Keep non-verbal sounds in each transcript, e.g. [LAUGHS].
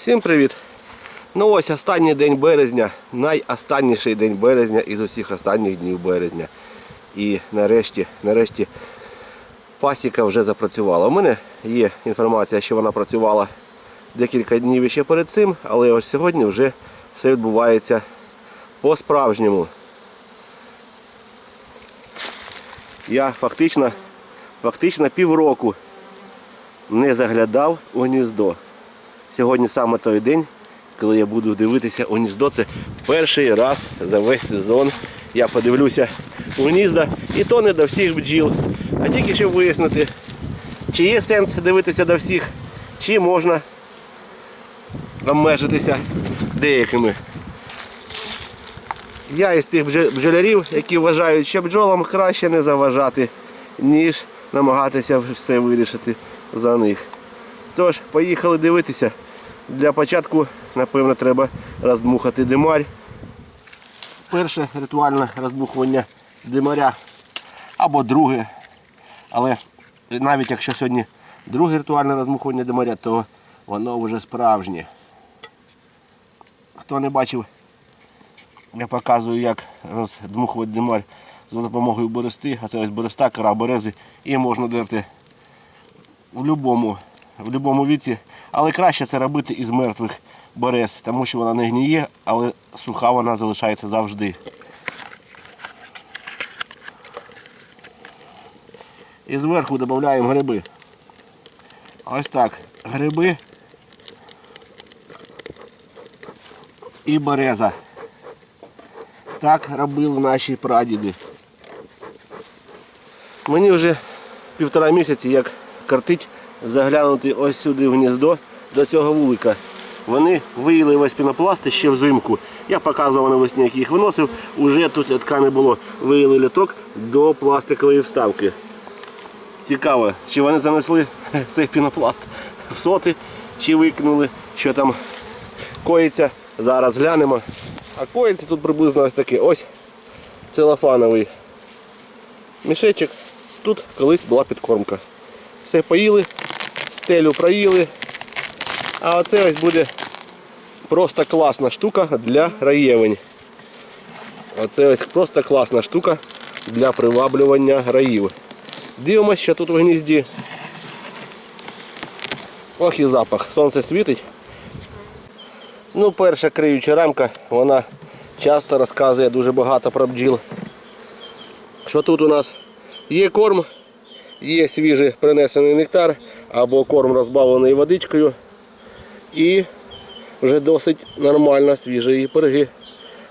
Всім привіт! Ну ось останній день березня, найостанніший день березня із усіх останніх днів березня. І нарешті, нарешті пасіка вже запрацювала. У мене є інформація, що вона працювала декілька днів ще перед цим, але ось сьогодні вже все відбувається по-справжньому. Я фактично, фактично півроку не заглядав у гніздо. Сьогодні саме той день, коли я буду дивитися у гніздо. Це перший раз за весь сезон. Я подивлюся у гнізда і то не до всіх бджіл. А тільки щоб вияснити, чи є сенс дивитися до всіх, чи можна обмежитися деякими. Я із тих бджолярів, які вважають, що бджолам краще не заважати, ніж намагатися все вирішити за них. Тож, поїхали дивитися. Для початку, напевно, треба роздмухати димарь. Перше ритуальне роздмухування димаря або друге. Але навіть якщо сьогодні друге ритуальне роздмухування димаря, то воно вже справжнє. Хто не бачив, я показую, як роздмухувати димарь за допомогою борости, а це ось борозта, кора берези, і можна дерти в будь-якому віці, але краще це робити із мертвих берез, тому що вона не гніє, але суха вона залишається завжди. І зверху додаємо гриби. Ось так. Гриби і береза. Так робили наші прадіди. Мені вже півтора місяці як картить заглянути ось сюди в гніздо до цього вулика. Вони виїли весь пінопласт ще взимку. Я показував навесні, як їх виносив. Уже тут лятка не було. Виїли ляток до пластикової вставки. Цікаво, чи вони занесли [LAUGHS] цей пінопласт в соти, чи викинули, що там коїться. Зараз глянемо. А коїться тут приблизно ось такий ось целофановий мішечок. Тут колись була підкормка. Все поїли, стелю проїли. А оце ось буде просто класна штука для раєвень. Оце ось просто класна штука для приваблювання раїв. Дивимось, що тут у гнізді. Ох і запах. Сонце світить. Ну, перша криюча рамка, вона часто розказує дуже багато про бджіл. Що тут у нас? Є корм, є свіжий принесений нектар або корм розбавлений водичкою. І вже досить нормально свіжої перги.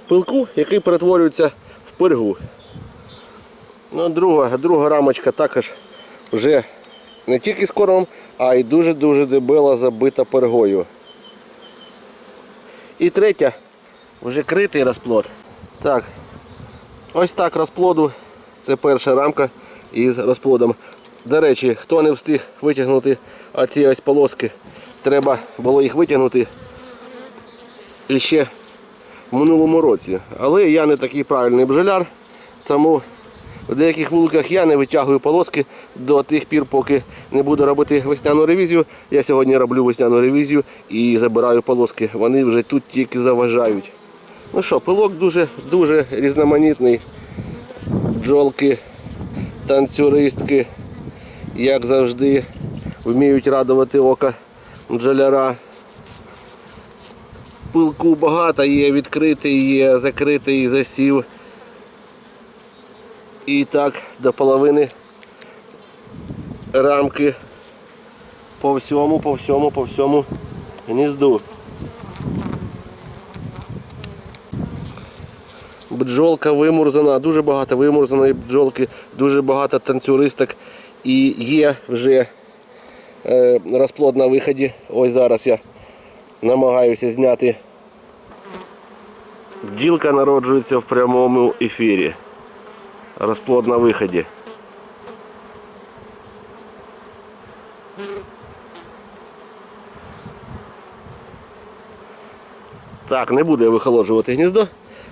Пилку, який перетворюється в пергу. Ну, друга, друга рамочка також вже не тільки з кормом, а й дуже-дуже дебела забита пергою. І третя вже критий розплод. Так, ось так розплоду. Це перша рамка із розплодом. До речі, хто не встиг витягнути оці ось полоски, треба було їх витягнути ще в минулому році. Але я не такий правильний бджоляр, тому в деяких вуликах я не витягую полоски до тих пір, поки не буду робити весняну ревізію. Я сьогодні роблю весняну ревізію і забираю полоски. Вони вже тут тільки заважають. Ну що, пилок дуже дуже різноманітний. Бджолки, танцюристки, як завжди, вміють радувати око бджоляра. Пилку багато, є відкритий, є закритий засів. І так до половини рамки по всьому, по всьому, по всьому гнізду. Бджолка вимурзана, дуже багато вимурзаної бджолки, дуже багато танцюристок і є вже е, розплод на виході. Ось зараз я намагаюся зняти. Бджілка народжується в прямому ефірі. Розплод на виході. Так, не буде вихолоджувати гніздо.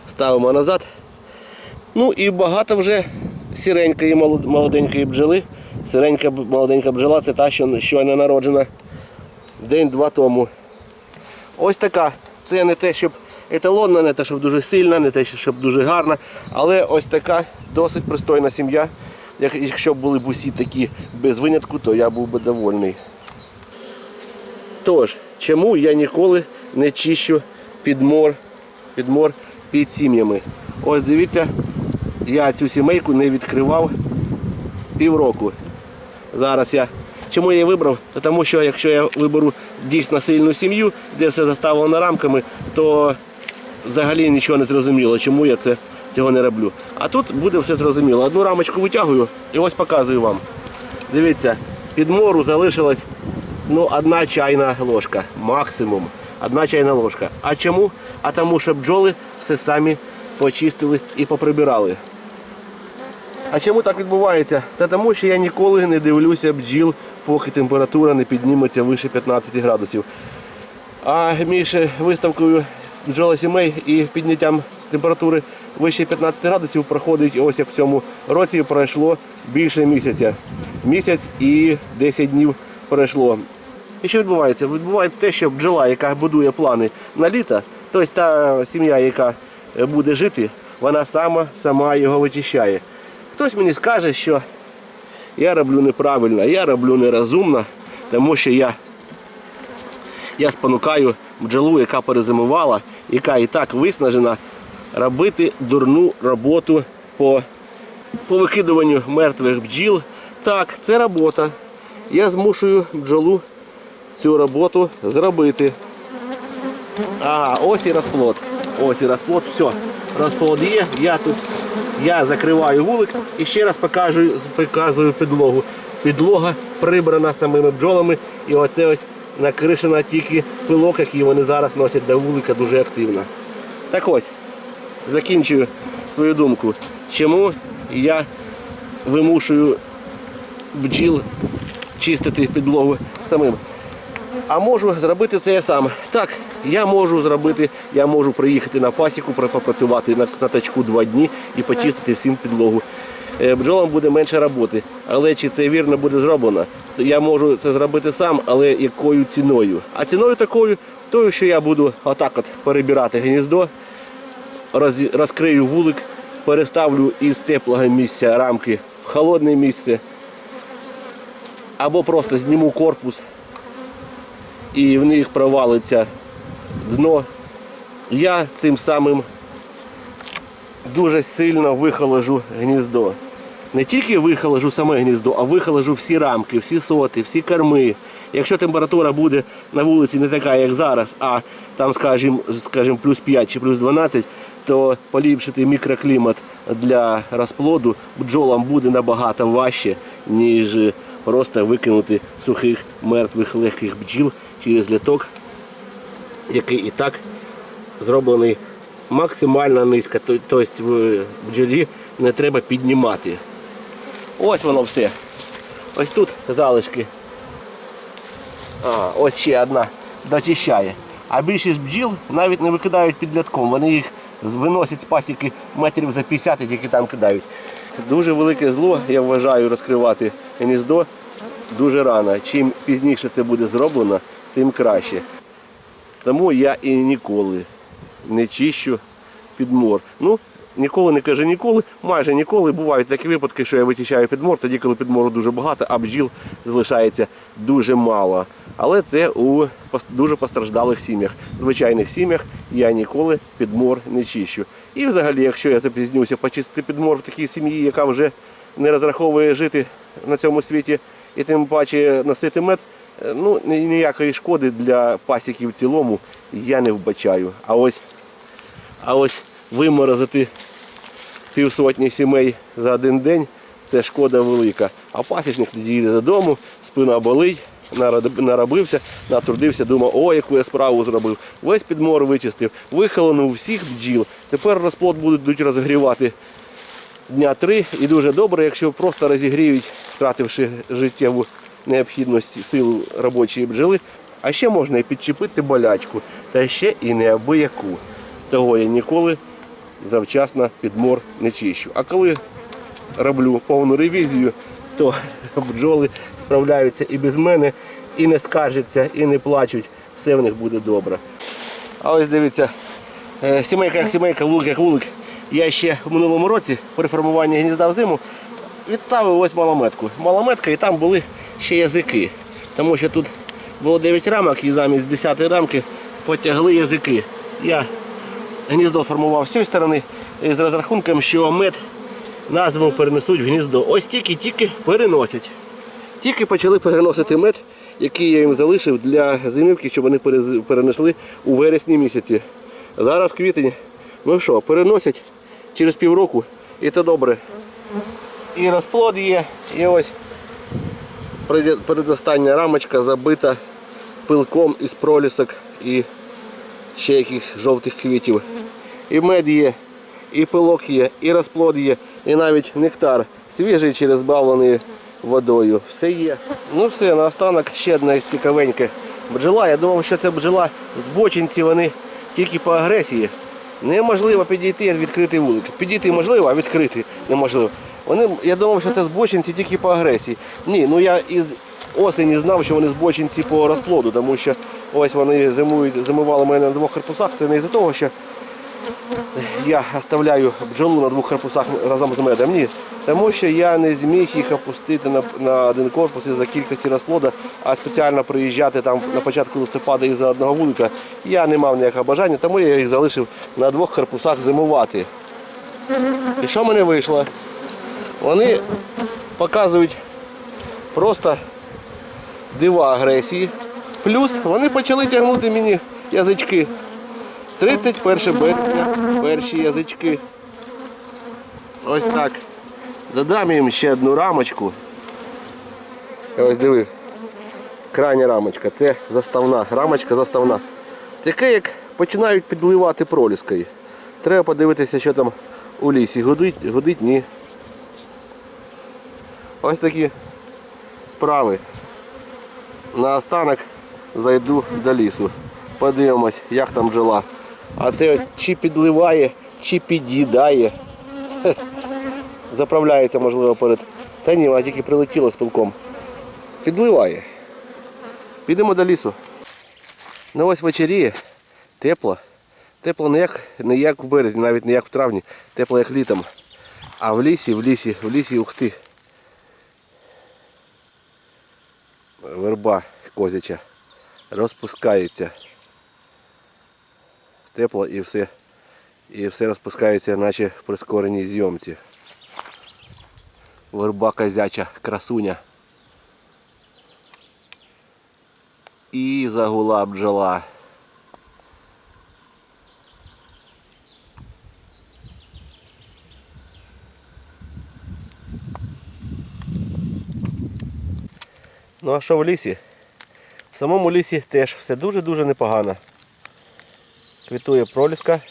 Ставимо назад. Ну і багато вже сіренької молод- молоденької бджоли. Сиренька молоденька бджола це та, що щойно народжена день-два тому. Ось така. Це не те, щоб еталонна, не те, щоб дуже сильна, не те, щоб дуже гарна. Але ось така досить пристойна сім'я. Якщо б були б усі такі без винятку, то я був би довольний. Тож, чому я ніколи не чищу підмор, підмор під сім'ями? Ось дивіться, я цю сімейку не відкривав півроку. Зараз я. Чому я її вибрав? Тому що якщо я виберу дійсно сильну сім'ю, де все заставлено рамками, то взагалі нічого не зрозуміло, чому я це, цього не роблю. А тут буде все зрозуміло. Одну рамочку витягую і ось показую вам. Дивіться, під мору залишилась ну, одна чайна ложка, максимум. Одна чайна ложка. А чому? А тому що бджоли все самі почистили і поприбирали. А чому так відбувається? Та тому, що я ніколи не дивлюся бджіл, поки температура не підніметься вище 15 градусів. А між виставкою бджолосімей і підняттям температури вище 15 градусів проходить ось як в цьому році пройшло більше місяця. Місяць і 10 днів пройшло. І що відбувається? Відбувається те, що бджола, яка будує плани на літо, тобто та сім'я, яка буде жити, вона сама сама його вичищає. Хтось мені скаже, що я роблю неправильно, я роблю нерозумно, тому що я, я спонукаю бджолу, яка перезимувала, яка і так виснажена, робити дурну роботу по, по викидуванню мертвих бджіл. Так, це робота. Я змушую бджолу цю роботу зробити. А, ось і розплод. Ось і розплод, все. Розплод є. Я тут я закриваю вулик і ще раз покажу, показую підлогу. Підлога прибрана самими бджолами і оце ось накришена тільки пилок, який вони зараз носять до вулика дуже активно. Так ось, закінчую свою думку. Чому я вимушую бджіл чистити підлогу самим? А можу зробити це я сам. Так, я можу зробити, я можу приїхати на пасіку, попрацювати на, на тачку два дні і почистити всім підлогу. Е, Бджолам буде менше роботи. Але чи це вірно буде зроблено? Я можу це зробити сам, але якою ціною? А ціною такою, тою, що я буду отак от перебирати гніздо, роз- розкрию вулик, переставлю із теплого місця рамки в холодне місце, або просто зніму корпус і в них провалиться дно, я цим самим дуже сильно вихоложу гніздо. Не тільки вихоложу саме гніздо, а вихоложу всі рамки, всі соти, всі корми. Якщо температура буде на вулиці не така, як зараз, а там, скажімо, скажімо, плюс 5 чи плюс 12, то поліпшити мікроклімат для розплоду бджолам буде набагато важче, ніж просто викинути сухих мертвих легких бджіл через літок, який і так зроблений максимально низько. Тобто в бджолі не треба піднімати. Ось воно все. Ось тут залишки. А, ось ще одна дочищає. А більшість бджіл навіть не викидають під лятком. Вони їх виносять з пасіки метрів за 50 і тільки там кидають. Дуже велике зло, я вважаю, розкривати гніздо дуже рано. Чим пізніше це буде зроблено, тим краще. Тому я і ніколи не чищу підмор. Ну, ніколи не кажу ніколи, майже ніколи. Бувають такі випадки, що я вичищаю підмор, тоді, коли підмору дуже багато, а бджіл залишається дуже мало. Але це у дуже постраждалих сім'ях. В звичайних сім'ях я ніколи підмор не чищу. І взагалі, якщо я запізнюся почистити підмор в такій сім'ї, яка вже не розраховує жити на цьому світі, і тим паче носити мед, е, ну ніякої шкоди для пасіків в цілому я не вбачаю. А ось, а ось виморозити півсотні сімей за один день це шкода велика. А пасічник тоді їде додому, спина болить, наробився, натрудився, думав, о, яку я справу зробив. Весь підмор вичистив, вихолонув всіх бджіл. Тепер розплод будуть розгрівати дня три. І дуже добре, якщо просто розігріють, втративши життєву необхідність силу робочої бджоли. А ще можна і підчепити болячку, та ще і неабияку. Того я ніколи завчасно підмор не чищу. А коли роблю повну ревізію, то бджоли справляються і без мене, і не скаржаться, і не плачуть, все в них буде добре. А ось дивіться, е, сімейка як сімейка, вулик як вулик. Я ще в минулому році при формуванні гнізда в зиму відставив ось малометку. Малометка і там були ще язики. Тому що тут було 9 рамок і замість 10 рамки потягли язики. Я гніздо формував з цієї сторони і з розрахунком, що мед на зиму перенесуть в гніздо. Ось тільки-тільки переносять. Тільки почали переносити мед, який я їм залишив для зимівки, щоб вони перенесли у вересні місяці. Зараз квітень. Ну що, переносять через півроку і то добре. І розплод є, і ось передостання рамочка забита пилком із пролісок і ще якихось жовтих квітів. І мед є, і пилок є, і розплод є, і навіть нектар свіжий чи розбавлений водою. Все є. Ну все, наостанок ще одне цікавеньке. Бджола. Я думав, що це бджола збочинці, вони тільки по агресії. Неможливо підійти відкрити вулик. Підійти можливо, а відкрити неможливо. Вони, я думав, що це збочинці тільки по агресії. Ні, ну я із осені знав, що вони збочинці по розплоду, тому що ось вони зимують, зимували мене на двох корпусах. Це не із-за того, що я оставляю бджолу на двох корпусах разом з медом. Ні. Тому що я не зміг їх опустити на, на один корпус із-за кількості розплода, а спеціально приїжджати там на початку листопада із-за одного вулика. Я не мав ніякого бажання, тому я їх залишив на двох корпусах зимувати. І що мене вийшло? Вони показують просто дива агресії. Плюс вони почали тягнути мені язички. 31 березня, перші язички. Ось так. Додам їм ще одну рамочку. Ось диви. Крайня рамочка. Це заставна. Рамочка заставна. Таке, як починають підливати проліскою. Треба подивитися, що там у лісі. Гудить, гудить, ні. Ось такі справи. Наостанок зайду до лісу. Подивимось, як там бджола. А це ось чи підливає, чи під'їдає. [LAUGHS] Заправляється, можливо, перед. Та ні, вона тільки прилетіла з пилком. Підливає. Підемо до лісу. Ну ось вечеріє, тепло. Тепло не як, не як в березні, навіть не як в травні, тепло як літом. А в лісі, в лісі, в лісі, ух ти. Верба козяча розпускається. Тепло і все. І все розпускається, наче в прискореній зйомці. Верба козяча, красуня. І загула бджола. Ну а що в лісі? В самому лісі теж все дуже-дуже непогано. Квітує проліска,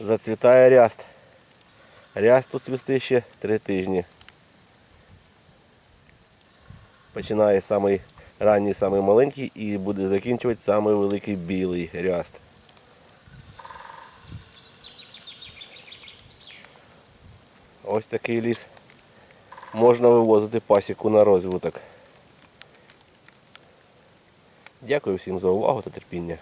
зацвітає ряст. Ряст тут цвісти ще три тижні. Починає самий ранній, самий маленький і буде закінчувати самий великий білий ряст. Ось такий ліс. Можна вивозити пасіку на розвиток. Дякую всім за увагу та терпіння.